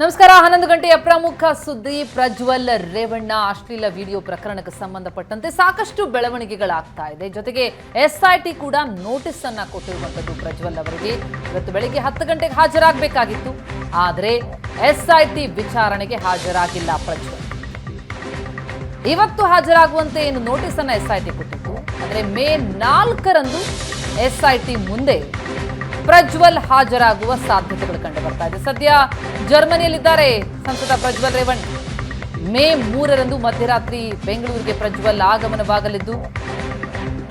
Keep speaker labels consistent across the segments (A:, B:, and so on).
A: ನಮಸ್ಕಾರ, ಹನ್ನೊಂದು ಗಂಟೆಯ ಪ್ರಮುಖ ಸುದ್ದಿ, ಪ್ರಜ್ವಲ್ ರೇವಣ್ಣ. ಅಶ್ಲೀಲ ವಿಡಿಯೋ ಪ್ರಕರಣಕ್ಕೆ ಸಂಬಂಧಪಟ್ಟಂತೆ ಸಾಕಷ್ಟು ಬೆಳವಣಿಗೆಗಳಾಗ್ತಾ ಇದೆ. ಜೊತೆಗೆ ಎಸ್ಐಟಿ ಕೂಡ ನೋಟಿಸ್ ಅನ್ನ ಕೊಟ್ಟಿರುವಂತದ್ದು ಪ್ರಜ್ವಲ್ ಅವರಿಗೆ. ಇವತ್ತು ಬೆಳಿಗ್ಗೆ ಹತ್ತು ಗಂಟೆಗೆ ಹಾಜರಾಗಬೇಕಾಗಿತ್ತು. ಆದರೆ ಎಸ್ಐಟಿ ವಿಚಾರಣೆಗೆ ಹಾಜರಾಗಿಲ್ಲ ಪ್ರಜ್ವಲ್. ಇವತ್ತು ಹಾಜರಾಗುವಂತೆ ಏನು ನೋಟಿಸ್ ಅನ್ನ ಎಸ್ಐಟಿ ಕೊಟ್ಟಿತ್ತು. ಆದರೆ ಮೇ ನಾಲ್ಕರಂದು ಎಸ್ಐಟಿ ಮುಂದೆ ಪ್ರಜ್ವಲ್ ಹಾಜರಾಗುವ ಸಾಧ್ಯತೆಗಳು ಕಂಡು ಬರ್ತಾ ಇದೆ. ಸದ್ಯ ಜರ್ಮನಿಯಲ್ಲಿದ್ದಾರೆ ಸಂಸದ ಪ್ರಜ್ವಲ್ ರೇವಣ್ ಮೇ ಮೂರರಂದು ಮಧ್ಯರಾತ್ರಿ ಬೆಂಗಳೂರಿಗೆ ಪ್ರಜ್ವಲ್ ಆಗಮನವಾಗಲಿದ್ದು,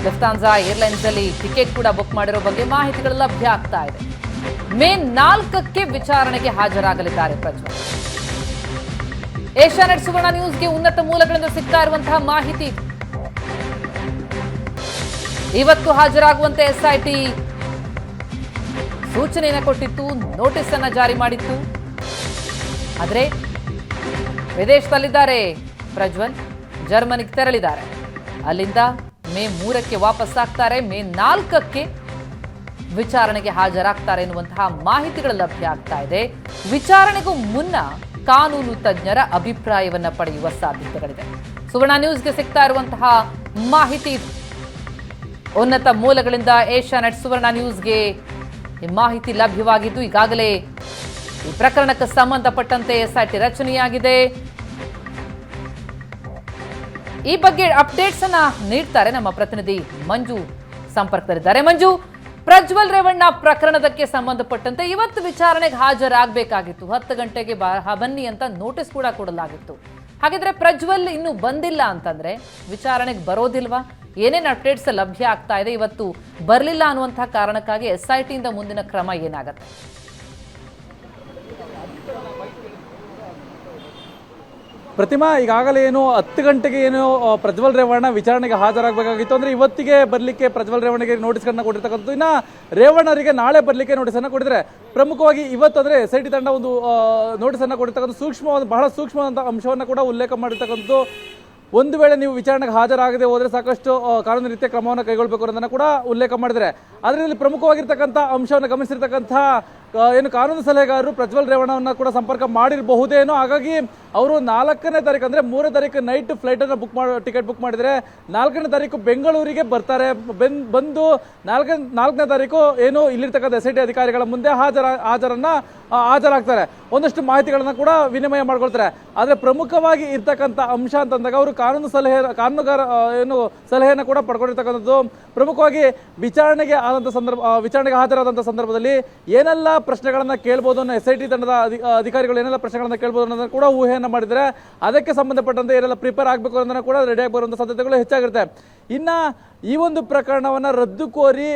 A: ಲಫ್ತಾನ್ಸಾ ಏರ್ಲೈನ್ಸ್ ಅಲ್ಲಿ ಟಿಕೆಟ್ ಕೂಡ ಬುಕ್ ಮಾಡಿರೋ ಬಗ್ಗೆ ಮಾಹಿತಿಗಳು ಲಭ್ಯ ಆಗ್ತಾ ಇದೆ. ಮೇ ನಾಲ್ಕಕ್ಕೆ ವಿಚಾರಣೆಗೆ ಹಾಜರಾಗಲಿದ್ದಾರೆ ಪ್ರಜ್ವಲ್. ಏಷ್ಯಾನೆಟ್ ಸುವರ್ಣ ನ್ಯೂಸ್ಗೆ ಉನ್ನತ ಮೂಲಗಳಿಂದ ಸಿಗ್ತಾ ಇರುವಂತಹ ಮಾಹಿತಿ. ಇವತ್ತು ಹಾಜರಾಗುವಂತೆ ಎಸ್ಐಟಿ ಸೂಚನೆಯನ್ನು ಕೊಟ್ಟಿತ್ತು ನೋಟಿಸ್ ಅನ್ನ ಜಾರಿ ಮಾಡಿತ್ತು. ಆದರೆ ವಿದೇಶದಲ್ಲಿದ್ದಾರೆ ಪ್ರಜ್ವಲ್, ಜರ್ಮನಿಗೆ ತೆರಳಿದ್ದಾರೆ. ಅಲ್ಲಿಂದ ಮೇ ಮೂರಕ್ಕೆ ವಾಪಸ್ ಆಗ್ತಾರೆ, ಮೇ ನಾಲ್ಕಕ್ಕೆ ವಿಚಾರಣೆಗೆ ಹಾಜರಾಗ್ತಾರೆ ಎನ್ನುವಂತಹ ಮಾಹಿತಿಗಳು ಲಭ್ಯ ಆಗ್ತಾ ಇದೆ. ವಿಚಾರಣೆಗೂ ಮುನ್ನ ಕಾನೂನು ತಜ್ಞರ ಅಭಿಪ್ರಾಯವನ್ನ ಪಡೆಯುವ ಸಾಧ್ಯತೆಗಳಿದೆ. ಸುವರ್ಣ ನ್ಯೂಸ್ಗೆ ಸಿಗ್ತಾ ಇರುವಂತಹ ಮಾಹಿತಿ ಉನ್ನತ ಮೂಲಗಳಿಂದ ಏಷ್ಯಾನೆಟ್ ಸುವರ್ಣ ನ್ಯೂಸ್ಗೆ ಮಾಹಿತಿ ಲಭ್ಯವಾಗಿದ್ದು ಈಗಾಗಲೇ ಈ ಪ್ರಕರಣಕ್ಕೆ ಸಂಬಂಧಪಟ್ಟಂತೆ ಎಸ್ಐಟಿ ರಚನೆಯಾಗಿದೆ. ಈ ಬಗ್ಗೆ ಅಪ್ಡೇಟ್ಸ್ ಅನ್ನ ನೀಡ್ತಾರೆ ನಮ್ಮ ಪ್ರತಿನಿಧಿ ಮಂಜು ಸಂಪರ್ಕದಲ್ಲಿದ್ದಾರೆ. ಮಂಜು, ಪ್ರಜ್ವಲ್ ರೇವಣ್ಣ ಪ್ರಕರಣದಕ್ಕೆ ಸಂಬಂಧಪಟ್ಟಂತೆ ಇವತ್ತು ವಿಚಾರಣೆಗೆ ಹಾಜರಾಗಬೇಕಾಗಿತ್ತು. ಹತ್ತು ಗಂಟೆಗೆ ಬನ್ನಿ ಅಂತ ನೋಟಿಸ್ ಕೂಡ ಕೊಡಲಾಗಿತ್ತು. ಹಾಗಿದ್ರೆ ಪ್ರಜ್ವಲ್ ಇನ್ನು ಬಂದಿಲ್ಲ ಅಂತಂದ್ರೆ ವಿಚಾರಣೆಗೆ ಬರೋದಿಲ್ವಾ? ಏನೇನು ಅಪ್ಡೇಟ್ಸ್ ಲಭ್ಯ ಆಗ್ತಾ ಇದೆ ಇವತ್ತು ಬರಲಿಲ್ಲ ಅನ್ನುವಂತಹ ಕಾರಣಕ್ಕಾಗಿ ಎಸ್ ಐ ಟಿಯಿಂದ ಮುಂದಿನ ಕ್ರಮ ಏನಾಗುತ್ತೆ?
B: ಪ್ರತಿಮಾ, ಈಗಾಗಲೇ ಏನು ಹತ್ತು ಗಂಟೆಗೆ ಏನು ಪ್ರಜ್ವಲ್ ರೇವಣ್ಣ ವಿಚಾರಣೆಗೆ ಹಾಜರಾಗಬೇಕಾಗಿತ್ತು ಅಂದರೆ ಇವತ್ತಿಗೆ ಬರಲಿಕ್ಕೆ ಪ್ರಜ್ವಲ್ ರೇವಣ್ಣಗೆ ನೋಟಿಸ್ಗಳನ್ನ ಕೊಟ್ಟಿರ್ತಕ್ಕಂಥದ್ದು. ಇನ್ನು ರೇವಣ್ಣರಿಗೆ ನಾಳೆ ಬರಲಿಕ್ಕೆ ನೋಟಿಸನ್ನು ಕೊಟ್ಟಿದ್ದಾರೆ ಪ್ರಮುಖವಾಗಿ ಇವತ್ತು ಅಂದ್ರೆ ಎಸ್ ಐ ಟಿ ತಂಡ ಒಂದು ನೋಟಿಸನ್ನು ಕೊಟ್ಟಿರ್ತಕ್ಕಂಥ ಸೂಕ್ಷ್ಮವಾದ, ಬಹಳ ಸೂಕ್ಷ್ಮವಾದಂಥ ಅಂಶವನ್ನು ಕೂಡ ಉಲ್ಲೇಖ ಮಾಡಿರ್ತಕ್ಕಂಥದ್ದು. ಒಂದು ವೇಳೆ ನೀವು ವಿಚಾರಣೆಗೆ ಹಾಜರಾಗದೆ ಹೋದರೆ ಸಾಕಷ್ಟು ಕಾನೂನು ರೀತಿಯ ಕ್ರಮವನ್ನು ಕೈಗೊಳ್ಳಬೇಕು ಅನ್ನೋದನ್ನು ಕೂಡ ಉಲ್ಲೇಖ ಮಾಡಿದರೆ. ಅದರಲ್ಲಿ ಪ್ರಮುಖವಾಗಿರ್ತಕ್ಕಂಥ ಅಂಶವನ್ನು ಗಮನಿಸಿರ್ತಕ್ಕಂಥ ಏನು ಕಾನೂನು ಸಲಹೆಗಾರರು ಪ್ರಜ್ವಲ್ ರೇವಣ್ಣವನ್ನ ಕೂಡ ಸಂಪರ್ಕ ಮಾಡಿರಬಹುದೇನೋ, ಹಾಗಾಗಿ ಅವರು ನಾಲ್ಕನೇ ತಾರೀಕು, ಅಂದರೆ ಮೂರನೇ ತಾರೀಕು ನೈಟ್ ಫ್ಲೈಟನ್ನು ಬುಕ್ ಮಾಡಿ ಟಿಕೆಟ್ ಬುಕ್ ಮಾಡಿದರೆ ನಾಲ್ಕನೇ ತಾರೀಕು ಬೆಂಗಳೂರಿಗೆ ಬರ್ತಾರೆ. ಬೆನ್- ಬಂದು ನಾಲ್ಕನೇ ನಾಲ್ಕನೇ ತಾರೀಕು ಏನು ಇಲ್ಲಿರ್ತಕ್ಕಂಥ ಎಸ್ ಐ ಅಧಿಕಾರಿಗಳ ಮುಂದೆ ಹಾಜರ, ಹಾಜರನ್ನ ಹಾಜರಾಗ್ತಾರೆ. ಒಂದಷ್ಟು ಮಾಹಿತಿಗಳನ್ನು ಕೂಡ ವಿನಿಮಯ ಮಾಡ್ಕೊಳ್ತಾರೆ. ಆದರೆ ಪ್ರಮುಖವಾಗಿ ಇರ್ತಕ್ಕಂಥ ಅಂಶ ಅಂತಂದಾಗ ಅವರು ಕಾನೂನು ಸಲಹೆ, ಕಾನೂನುಗಾರ ಏನು ಸಲಹೆಯನ್ನು ಕೂಡ ಪಡ್ಕೊಂಡಿರ್ತಕ್ಕಂಥದ್ದು. ಪ್ರಮುಖವಾಗಿ ವಿಚಾರಣೆಗೆ ಆದಂಥ ಸಂದರ್ಭ ವಿಚಾರಣೆಗೆ ಹಾಜರಾದಂಥ ಸಂದರ್ಭದಲ್ಲಿ ಏನೆಲ್ಲ ಪ್ರಶ್ನೆಗಳನ್ನ ಕೇಳ್ಬೋದು ಅನ್ನೋ ಎಸ್ ಐ ಟಿ ತಂಡದ ಅಧಿಕಾರಿಗಳು ಏನೆಲ್ಲ ಪ್ರಶ್ನೆಗಳನ್ನ ಕೇಳ್ಬೋದು ಅನ್ನೋದನ್ನ ಕೂಡ ಊಹೆಯನ್ನ ಮಾಡಿದರೆ ಅದಕ್ಕೆ ಸಂಬಂಧಪಟ್ಟಂತೆ ಏನೆಲ್ಲ ಪ್ರಿಪೇರ್ ಆಗಬೇಕು ಅನ್ನೋದನ್ನ ಕೂಡ ರೆಡಿಯಾಗಿ ಬರುವಂಥ ಸಾಧ್ಯತೆಗಳು ಹೆಚ್ಚಾಗಿರುತ್ತೆ. ಇನ್ನ ಈ ಒಂದು ಪ್ರಕರಣವನ್ನ ರದ್ದು ಕೋರಿ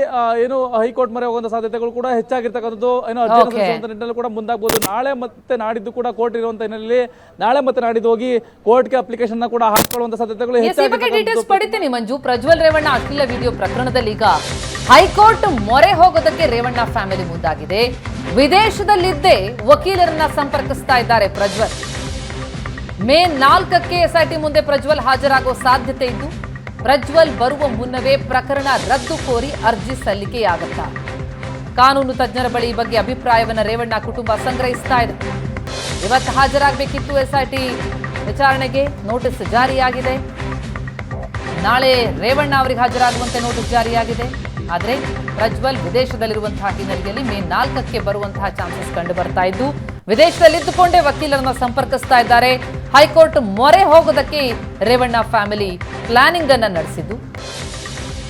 B: ಏನು ಹೈಕೋರ್ಟ್ ಮೊರೆ ಹೋಗುವಂಥ ಸಾಧ್ಯತೆಗಳು ಕೂಡ ಹೆಚ್ಚಾಗಿರ್ತಕ್ಕಂಥದ್ದು. ಏನು ಅರ್ಜಿ ನಿಟ್ಟಿನಲ್ಲಿ ಕೂಡ ಮುಂದಾಗಬಹುದು ನಾಳೆ ಮತ್ತೆ ನಾಡಿದ್ದು ಕೂಡ ಕೋರ್ಟ್ ಇರುವಂತ ಹಿನ್ನೆಲೆಯಲ್ಲಿ ನಾಳೆ ಮತ್ತೆ ನಾಡಿದ್ದು ಹೋಗಿ ಕೋರ್ಟ್ಗೆ ಅಪ್ಲಿಕೇಶನ್ ಕೂಡ ಹಾಕೊಳ್ಳುವಂತ ಸಾಧ್ಯತೆಗಳು
A: ಡೀಟೇಲ್ಸ್ ಪಡಿತೀನಿ ಮಂಜು. ಪ್ರಜ್ವಲ್ ರೇವಣ್ಣ ಅಖಿಲ ವಿಡಿಯೋ ಪ್ರಕರಣದಲ್ಲಿ ಈಗ ಹೈಕೋರ್ಟ್ ಮೊರೆ ಹೋಗೋದಕ್ಕೆ ರೇವಣ್ಣ ಫ್ಯಾಮಿಲಿ ಮುಂದಾಗಿದೆ. ವಿದೇಶದಲ್ಲಿದ್ದೇ ವಕೀಲರನ್ನ ಸಂಪರ್ಕಿಸ್ತಾ ಇದ್ದಾರೆ ಪ್ರಜ್ವಲ್. ಮೇ ನಾಲ್ಕಕ್ಕೆ ಎಸ್ಐಟಿ ಮುಂದೆ ಪ್ರಜ್ವಲ್ ಹಾಜರಾಗುವ ಸಾಧ್ಯತೆ ಇದ್ದು, ಪ್ರಜ್ವಲ್ ಬರುವ ಮುನ್ನವೇ ಪ್ರಕರಣ ರದ್ದು ಕೋರಿ ಅರ್ಜಿ ಸಲ್ಲಿಕೆಯಾಗುತ್ತ? ಕಾನೂನು ತಜ್ಞರ ಬಳಿ ಈ ಬಗ್ಗೆ ಅಭಿಪ್ರಾಯವನ್ನ ರೇವಣ್ಣ ಕುಟುಂಬ ಸಂಗ್ರಹಿಸ್ತಾ ಇದೆ. ಇವತ್ತು ಹಾಜರಾಗಬೇಕಿತ್ತು ಎಸ್ಐಟಿ ವಿಚಾರಣೆಗೆ ನೋಟಿಸ್ ಜಾರಿಯಾಗಿದೆ. ನಾಳೆ ರೇವಣ್ಣ ಅವರಿಗೆ ಹಾಜರಾಗುವಂತೆ ನೋಟಿಸ್ ಜಾರಿಯಾಗಿದೆ. ಆದರೆ ಪ್ರಜ್ವಲ್ ವಿದೇಶದಲ್ಲಿರುವಂತಹ ಹಿನ್ನೆಲೆಯಲ್ಲಿ ಮೇ ನಾಲ್ಕಕ್ಕೆ ಬರುವಂತಹ ಚಾನ್ಸಸ್ ಕಂಡು ಬರ್ತಾ ಇದ್ದು ವಿದೇಶದಲ್ಲಿದ್ದುಕೊಂಡೇ ವಕೀಲರನ್ನ ಸಂಪರ್ಕಿಸ್ತಾ ಇದ್ದಾರೆ. ಹೈಕೋರ್ಟ್ ಮೊರೆ ಹೋಗೋದಕ್ಕೆ ರೇವಣ್ಣ ಫ್ಯಾಮಿಲಿ ಪ್ಲಾನಿಂಗ್ ಅನ್ನ ನಡೆಸಿದ್ದು.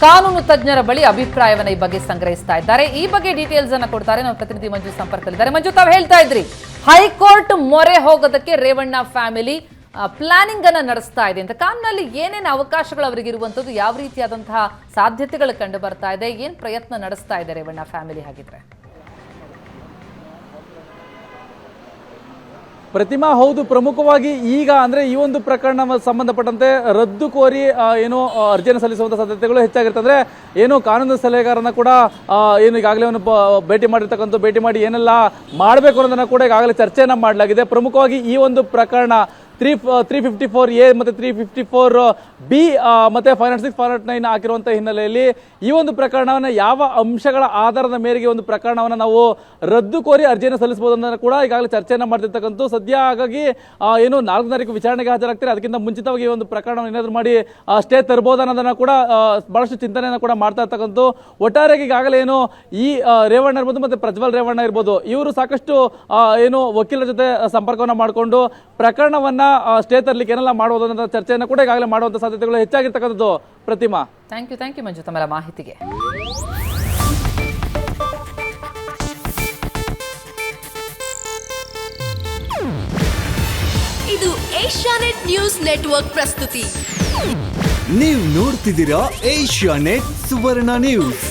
A: ಕಾನೂನು ತಜ್ಞರ ಬಳಿ ಅಭಿಪ್ರಾಯವನ್ನ ಈ ಬಗ್ಗೆ ಸಂಗ್ರಹಿಸ್ತಾ ಇದ್ದಾರೆ. ಈ ಬಗ್ಗೆ ಡೀಟೇಲ್ಸ್ ಅನ್ನ ಕೊಡ್ತಾರೆ ನಮ್ಮ ಪ್ರತಿನಿಧಿ ಮಂಜು ಸಂಪರ್ಕದಲ್ಲಿದ್ದಾರೆ. ಮಂಜು, ತಾವು ಹೇಳ್ತಾ ಇದ್ರಿ, ಹೈಕೋರ್ಟ್ ಮೊರೆ ಹೋಗೋದಕ್ಕೆ ರೇವಣ್ಣ ಫ್ಯಾಮಿಲಿ ಪ್ಲಾನಿಂಗ್ ಅನ್ನ ನಡೆಸ್ತಾ ಇದೆ ಅಂತ. ಕಾನೂನಲ್ಲಿ ಏನೇನು ಅವಕಾಶಗಳು ಅವರಿಗೆ ಇರುವಂತದ್ದು ಯಾವ ರೀತಿಯಾದಂತಹ ಸಾಧ್ಯತೆಗಳು ಕಂಡು ಬರ್ತಾ ಇದೆ, ಏನ್ ಪ್ರಯತ್ನ ನಡೆಸ್ತಾ ಇದೆ ರೇವಣ್ಣ ಫ್ಯಾಮಿಲಿ ಹಾಗಿದ್ರೆ?
B: ಪ್ರತಿಮಾ ಹೌದು, ಪ್ರಮುಖವಾಗಿ ಈಗ ಅಂದ್ರೆ ಈ ಒಂದು ಪ್ರಕರಣ ಸಂಬಂಧಪಟ್ಟಂತೆ ರದ್ದು ಕೋರಿ ಏನು ಅರ್ಜಿಯನ್ನು ಸಲ್ಲಿಸುವಂತ ಸಾಧ್ಯತೆಗಳು ಹೆಚ್ಚಾಗಿರ್ತದೆ ಏನು ಕಾನೂನು ಸಲಹೆಗಾರನ ಕೂಡ ಏನು ಈಗಾಗಲೇ ಒಂದು ಭೇಟಿ ಮಾಡಿರ್ತಕ್ಕಂಥ, ಭೇಟಿ ಮಾಡಿ ಏನೆಲ್ಲ ಮಾಡಬೇಕು ಅನ್ನೋದನ್ನ ಕೂಡ ಈಗಾಗಲೇ ಚರ್ಚೆಯನ್ನ ಮಾಡಲಾಗಿದೆ. ಪ್ರಮುಖವಾಗಿ ಈ ಒಂದು ಪ್ರಕರಣ three three fifty four A ಮತ್ತು ತ್ರೀ ಫಿಫ್ಟಿ ಫೋರ್ ಬಿ ಮತ್ತು five nought six five nought nine ಹಾಕಿರುವಂಥ ಹಿನ್ನೆಲೆಯಲ್ಲಿ ಈ ಒಂದು ಪ್ರಕರಣವನ್ನು ಯಾವ ಅಂಶಗಳ ಆಧಾರದ ಮೇರೆಗೆ ಒಂದು ಪ್ರಕರಣವನ್ನು ನಾವು ರದ್ದು ಕೋರಿ ಅರ್ಜಿಯನ್ನು ಸಲ್ಲಿಸಬಹುದು ಅನ್ನೋದನ್ನು ಕೂಡ ಈಗಾಗಲೇ ಚರ್ಚೆಯನ್ನು ಮಾಡ್ತಿರ್ತಕ್ಕಂಥ ಸದ್ಯ ಹಾಗಾಗಿ ಏನು ನಾಲ್ಕು ತಾರೀಕು ವಿಚಾರಣೆಗೆ ಹಾಜರಾಗ್ತಾರೆ? ಅದಕ್ಕಿಂತ ಮುಂಚಿತವಾಗಿ ಈ ಒಂದು ಪ್ರಕರಣವನ್ನು ಏನಾದರೂ ಮಾಡಿ ಸ್ಟೇ ತರ್ಬೋದು ಅನ್ನೋದನ್ನು ಕೂಡ ಭಾಳಷ್ಟು ಚಿಂತನೆಯನ್ನು ಕೂಡ ಮಾಡ್ತಾ ಇರ್ತಕ್ಕಂಥ ಒಟ್ಟಾರೆಗೆ ಈಗಾಗಲೇ ಏನು ಈ ರೇವಣ್ಣ ಇರ್ಬೋದು ಮತ್ತು ಪ್ರಜ್ವಲ್ ರೇವಣ್ಣ ಇರ್ಬೋದು, ಇವರು ಸಾಕಷ್ಟು ಏನು ವಕೀಲರ ಜೊತೆ ಸಂಪರ್ಕವನ್ನು ಮಾಡಿಕೊಂಡು ಪ್ರಕರಣವನ್ನ ಸ್ಟೇ ತರಲಿಕ್ಕೆ ಏನೆಲ್ಲ ಮಾಡುವುದು ಅನ್ನೋ ಚರ್ಚೆಯನ್ನು ಕೂಡ ಈಗಾಗಲೇ ಮಾಡುವಂಥ ಸಾಧ್ಯತೆಗಳು ಹೆಚ್ಚಾಗಿರ್ತಕ್ಕಂಥದ್ದು Pratima.
A: Thank you thank you Manju ತಮ್ಮ ಮಾಹಿತಿಗೆ.
C: ಇದು ಏಷ್ಯಾನೆಟ್ ನ್ಯೂಸ್ ನೆಟ್ವರ್ಕ್ ಪ್ರಸ್ತುತಿ.
D: ನೀವು ನೋಡ್ತಿದ್ದೀರಾ ಏಷ್ಯಾ ನೆಟ್ ಸುವರ್ಣ ನ್ಯೂಸ್.